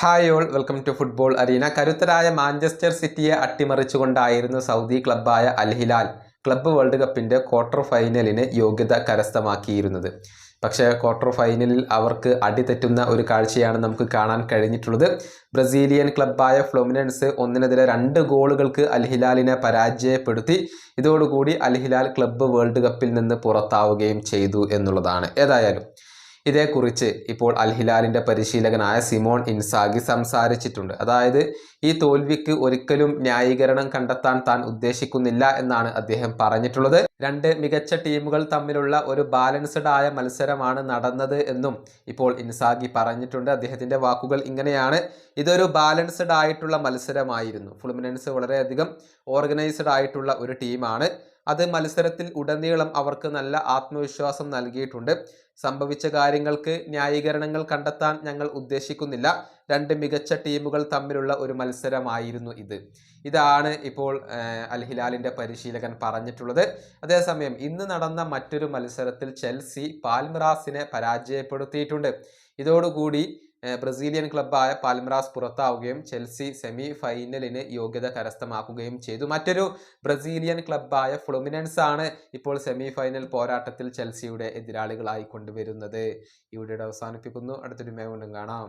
Hi all welcome to football arena കരുത്തരായ Manchester സിറ്റിയെ അട്ടിമറിച്ചുകൊണ്ടായിരുന്നു സൗദി ക്ലബ്ബായ അൽ ഹിലാൽ ക്ലബ്ബ് വേൾഡ് കപ്പിന്റെ ക്വാർട്ടർ ഫൈനലിന് യോഗ്യത കരസ്ഥമാക്കിയിരുന്നത്. പക്ഷേ ക്വാർട്ടർ ഫൈനലിൽ അവർക്ക് അടിതെറ്റുന്ന ഒരു കാഴ്ചയാണ് നമുക്ക് കാണാൻ കഴിഞ്ഞിട്ടുള്ളത്. ബ്രസീലിയൻ ക്ലബ്ബായ ഫ്ലൊമിനൻസ് ഒന്നിനെതിരെ രണ്ട് ഗോളുകൾക്ക് അൽഹിലാലിനെ പരാജയപ്പെടുത്തി. ഇതോടുകൂടി അൽഹിലാൽ ക്ലബ്ബ് വേൾഡ് കപ്പിൽ നിന്ന് പുറത്താവുകയും ചെയ്തു എന്നുള്ളതാണ്. ഏതായാലും ഇതേക്കുറിച്ച് ഇപ്പോൾ അൽ ഹിലാലിന്റെ പരിശീലകനായ സിമോൺ ഇൻസാഗി സംസാരിച്ചിട്ടുണ്ട്. അതായത് ഈ തോൽവിക്ക് ഒരിക്കലും ന്യായീകരണം കണ്ടെത്താൻ താൻ ഉദ്ദേശിക്കുന്നില്ല എന്നാണ് അദ്ദേഹം പറഞ്ഞിട്ടുള്ളത്. രണ്ട് മികച്ച ടീമുകൾ തമ്മിലുള്ള ഒരു ബാലൻസ്ഡ് ആയ മത്സരമാണ് നടന്നത് എന്നും ഇപ്പോൾ ഇൻസാഗി പറഞ്ഞിട്ടുണ്ട്. അദ്ദേഹത്തിന്റെ വാക്കുകൾ ഇങ്ങനെയാണ്. ഇതൊരു ബാലൻസ്ഡ് ആയിട്ടുള്ള മത്സരമായിരുന്നു. ഫുൾമിനൻസ് വളരെയധികം ഓർഗനൈസ്ഡ് ആയിട്ടുള്ള ഒരു ടീമാണ് അത് മത്സരത്തിൽ ഉടനീളം അവർക്ക് നല്ല ആത്മവിശ്വാസം നൽകിയിട്ടുണ്ട്. സംഭവിച്ച കാര്യങ്ങൾക്ക് ന്യായീകരണങ്ങൾ കണ്ടെത്താൻ ഞങ്ങൾ ഉദ്ദേശിക്കുന്നില്ല. രണ്ട് മികച്ച ടീമുകൾ തമ്മിലുള്ള ഒരു മത്സരമായിരുന്നു ഇത്. ഇതാണ് ഇപ്പോൾ അൽ ഹിലാലിന്റെ പരിശീലകൻ പറഞ്ഞിട്ടുള്ളത്. അതേസമയം ഇന്ന് നടന്ന മറ്റൊരു മത്സരത്തിൽ ചെൽസി പാൽമറാസിനെ പരാജയപ്പെടുത്തിയിട്ടുണ്ട്. ഇതോടുകൂടി ബ്രസീലിയൻ ക്ലബ്ബായ പാൽമറാസ് പുറത്താവുകയും ചെൽസി സെമി ഫൈനലിന് യോഗ്യത കരസ്ഥമാക്കുകയും ചെയ്തു. മറ്റൊരു ബ്രസീലിയൻ ക്ലബ്ബായ ഫ്ലുമിനൻസ് ആണ് ഇപ്പോൾ സെമി ഫൈനൽ പോരാട്ടത്തിൽ ചെൽസിയുടെ എതിരാളികളായി കൊണ്ടുവരുന്നത്. ഇവിടെ അവസാനിപ്പിക്കുന്നു. അടുത്തൊരു മേ കൊണ്ടും കാണാം.